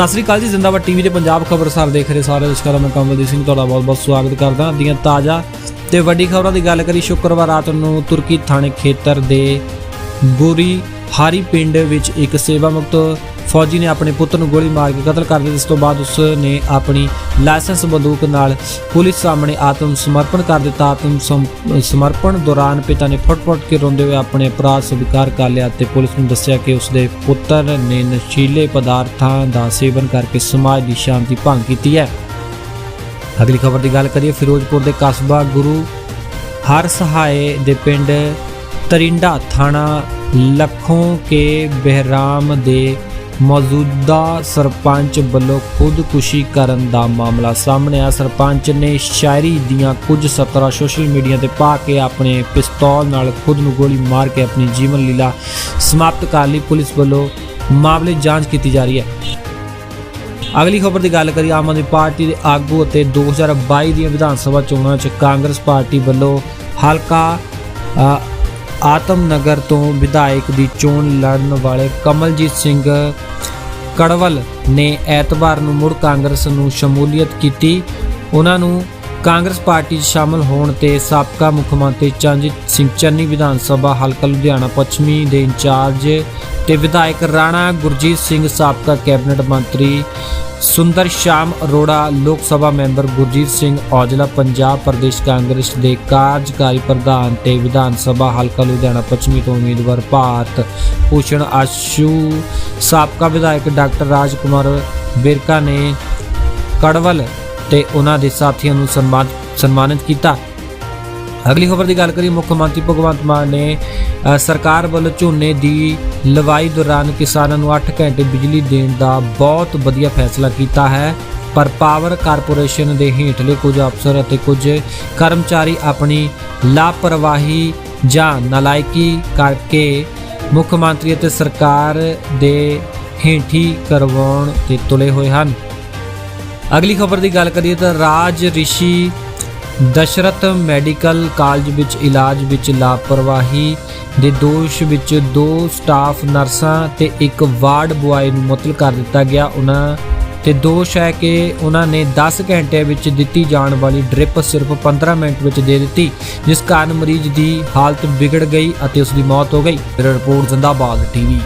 ਸਤਿ ਸ੍ਰੀ ਅਕਾਲ ਜੀ, ਜ਼ਿੰਦਾਬਾਦ ਟੀਵੀ ਦੇ ਪੰਜਾਬ ਖਬਰਸਾਰ ਦੇਖ ਰਹੇ ਸਾਰੇ ਦਰਸ਼ਕਾਂ ਦਾ ਮੈਂ ਕਮਲਦੀਪ ਸਿੰਘ, ਤੁਹਾਡਾ ਬਹੁਤ-ਬਹੁਤ ਸਵਾਗਤ ਕਰਦਾ ਹਾਂ। ਦੀਆਂ ਤਾਜ਼ਾ ਤੇ ਵੱਡੀ ਖਬਰਾਂ ਦੀ ਗੱਲ ਕਰੀ ਸ਼ੁੱਕਰਵਾਰ ਰਾਤ ਨੂੰ ਤੁਰਕੀ ਥਾਣੇ ਖੇਤਰ ਦੇ ਗੋਰੀ ਹਾਰੀ ਪਿੰਡ ਵਿੱਚ ਇੱਕ ਸੇਵਾ ਮੁਕਤ ਫੌਜੀ ਨੇ ਆਪਣੇ ਪੁੱਤਰ ਨੂੰ ਗੋਲੀ ਮਾਰ ਕੇ ਕਤਲ ਕਰ ਦਿੱਤਾ। ਜਿਸ ਤੋਂ ਬਾਅਦ ਉਸ ਨੇ ਆਪਣੀ ਲਾਇਸੈਂਸ ਬੰਦੂਕ ਨਾਲ ਪੁਲਿਸ ਸਾਹਮਣੇ ਆਤਮ ਸਮਰਪਣ ਕਰ ਦਿੱਤਾ। ਆਤਮ ਸਮ- ਸਮਰਪਣ ਦੌਰਾਨ ਪਿਤਾ ਨੇ ਫੁੱਟ-ਫੁੱਟ ਕੇ ਰੋਂਦੇ ਹੋਏ ਆਪਣੇ ਅਪਰਾਧ ਸਵੀਕਾਰ ਕਰ ਲਿਆ ਤੇ ਪੁਲਿਸ ਨੂੰ ਦੱਸਿਆ ਕਿ ਉਸ ਦੇ ਪੁੱਤਰ ਨੇ ਨਸ਼ੀਲੇ ਪਦਾਰਥਾਂ ਦਾ ਸੇਵਨ ਕਰਕੇ ਸਮਾਜ ਦੀ ਸ਼ਾਂਤੀ ਭੰਗ ਕੀਤੀ ਹੈ। ਅਗਲੀ ਖਬਰ ਦੀ ਗੱਲ ਕਰੀਏ, ਫਿਰੋਜ਼ਪੁਰ ਦੇ ਕਸਬਾ ਗੁਰੂ ਹਰ ਸਹਾਏ ਦੇ ਪਿੰਡ ਤਰਿੰਡਾ ਥਾਣਾ ਲੱਖੋਂ ਕੇ ਬਹਿਰਾਮ ਦੇ ਮੌਜੂਦਾ ਸਰਪੰਚ ਵੱਲੋਂ ਖੁਦਕੁਸ਼ੀ ਕਰਨ ਦਾ ਮਾਮਲਾ ਸਾਹਮਣੇ ਆ ਸਰਪੰਚ ਨੇ ਸ਼ਾਇਰੀ ਦੀਆਂ ਕੁਝ ਸਤਰਾਂ ਸੋਸ਼ਲ ਮੀਡੀਆ ਤੇ ਪਾ ਕੇ ਆਪਣੇ ਪਿਸਤੌਲ ਨਾਲ ਖੁਦ ਨੂੰ ਗੋਲੀ ਮਾਰ ਕੇ ਆਪਣੀ ਜੀਵਨ ਲੀਲਾ ਸਮਾਪਤ ਕਰ ਲਈ। ਪੁਲਿਸ ਵੱਲੋਂ ਮਾਮਲੇ ਜਾਂਚ ਕੀਤੀ ਜਾ ਰਹੀ ਹੈ। ਅਗਲੀ ਖਬਰ ਦੀ ਗੱਲ ਕਰੀ ਆਮ ਆਦਮੀ ਪਾਰਟੀ ਦੇ ਆਗੂ ਅਤੇ 2022 ਦੀਆਂ ਵਿਧਾਨ ਸਭਾ ਚੋਣਾਂ 'ਚ ਕਾਂਗਰਸ ਪਾਰਟੀ ਵੱਲੋਂ ਹਲਕਾ ਅ, ਆਤਮ ਨਗਰ ਤੋਂ ਵਿਧਾਇਕ ਦੀ ਚੋਣ ਲੜਨ ਵਾਲੇ ਕਮਲਜੀਤ ਸਿੰਘ ਕੜਵਲ ਨੇ ਐਤਵਾਰ ਨੂੰ ਮੁੜ ਕਾਂਗਰਸ ਨੂੰ ਸ਼ਮੂਲੀਅਤ ਕੀਤੀ। ਉਹਨਾਂ ਨੂੰ ਕਾਂਗਰਸ ਪਾਰਟੀ 'ਚ ਸ਼ਾਮਲ ਹੋਣ ਤੇ ਸਾਬਕਾ ਮੁੱਖ ਮੰਤਰੀ ਚੰਜੀਤ ਸਿੰਘ ਚੰਨੀ ਵਿਧਾਨ ਸਭਾ, ਹਲਕਾ ਲੁਧਿਆਣਾ ਪੱਛਮੀ ਦੇ ਇੰਚਾਰਜ ਤੇ ਵਿਧਾਇਕ ਰਾਣਾ ਗੁਰਜੀਤ ਸਿੰਘ, ਸਾਬਕਾ ਕੈਬਨਿਟ ਮੰਤਰੀ ਸੁੰਦਰ ਸ਼ਾਮ ਅਰੋੜਾ, ਲੋਕ ਸਭਾ ਮੈਂਬਰ ਗੁਰਜੀਤ ਸਿੰਘ ਔਜਲਾ, ਪੰਜਾਬ ਪ੍ਰਦੇਸ਼ ਕਾਂਗਰਸ ਦੇ ਕਾਰਜਕਾਰੀ ਪ੍ਰਧਾਨ ਤੇ ਵਿਧਾਨ ਸਭਾ, ਹਲਕਾ ਲੁਧਿਆਣਾ ਪੱਛਮੀ ਤੋਂ ਉਮੀਦਵਾਰ ਭਾਰਤ ਭੂਸ਼ਣ ਆਸ਼ੂ, ਸਾਬਕਾ ਵਿਧਾਇਕ ਡਾਕਟਰ ਰਾਜ ਕੁਮਾਰ ਬਿਰਕਾ ਨੇ ਕੜਵਲ ਤੇ ਉਹਨਾਂ ਦੇ ਸਾਥੀਆਂ ਨੂੰ ਸਨਮਾਨ, ਸਨਮਾਨਿਤ ਕੀਤਾ। ਅਗਲੀ ਖਬਰ ਦੀ ਗੱਲ ਕਰੀਏ, ਮੁੱਖ ਮੰਤਰੀ ਭਗਵੰਤ ਮਾਨ ਨੇ ਸਰਕਾਰ ਵੱਲੋਂ ਝੋਨੇ ਦੀ ਲਵਾਈ ਦੌਰਾਨ ਕਿਸਾਨਾਂ ਨੂੰ 8 ਘੰਟੇ ਬਿਜਲੀ ਦੇਣ ਦਾ ਬਹੁਤ ਵਧੀਆ ਫੈਸਲਾ ਕੀਤਾ ਹੈ। ਪਰ ਪਾਵਰ ਕਾਰਪੋਰੇਸ਼ਨ ਦੇ ਹੇਠਲੇ ਕੁਝ ਅਫਸਰ ਅਤੇ ਕੁਝ ਕਰਮਚਾਰੀ ਆਪਣੀ ਲਾਪਰਵਾਹੀ ਜਾਂ ਨਲਾਇਕੀ ਕਰਕੇ ਮੁੱਖ ਮੰਤਰੀ ਅਤੇ ਸਰਕਾਰ ਦੇ ਹੇਠੀ ਕਰਵਾਉਣ ਤੇ ਤੁਲੇ ਹੋਏ ਹਨ। ਅਗਲੀ ਖਬਰ ਦੀ ਗੱਲ ਕਰੀਏ ਤਾਂ ਰਾਜ ਰਿਸ਼ੀ ਦਸ਼ਰਥ ਮੈਡੀਕਲ ਕਾਲਜ ਵਿੱਚ ਇਲਾਜ ਵਿੱਚ ਲਾਪਰਵਾਹੀ ਦੇ ਦੋਸ਼ ਵਿੱਚ ਦੋ ਸਟਾਫ ਨਰਸਾਂ ਤੇ ਇੱਕ ਵਾਰਡ ਬੁਆਏ ਨੂੰ ਮੁਅੱਤਲ ਕਰ ਦਿੱਤਾ ਗਿਆ। ਉਹਨਾਂ ਤੇ ਦੋਸ਼ ਹੈ ਕਿ ਉਹਨਾਂ ਨੇ 10 ਘੰਟਿਆਂ ਵਿੱਚ ਦਿੱਤੀ ਜਾਣ ਵਾਲੀ ਡ੍ਰਿਪ ਸਿਰਫ 15 ਮਿੰਟ ਵਿੱਚ ਦੇ ਦਿੱਤੀ, ਜਿਸ ਕਾਰਨ ਮਰੀਜ਼ ਦੀ ਹਾਲਤ ਵਿਗੜ ਗਈ ਅਤੇ ਉਸ ਦੀ ਮੌਤ ਹੋ ਗਈ। ਰਿਪੋਰਟ, ਜ਼ਿੰਦਾਬਾਦ, ਟੀਵੀ।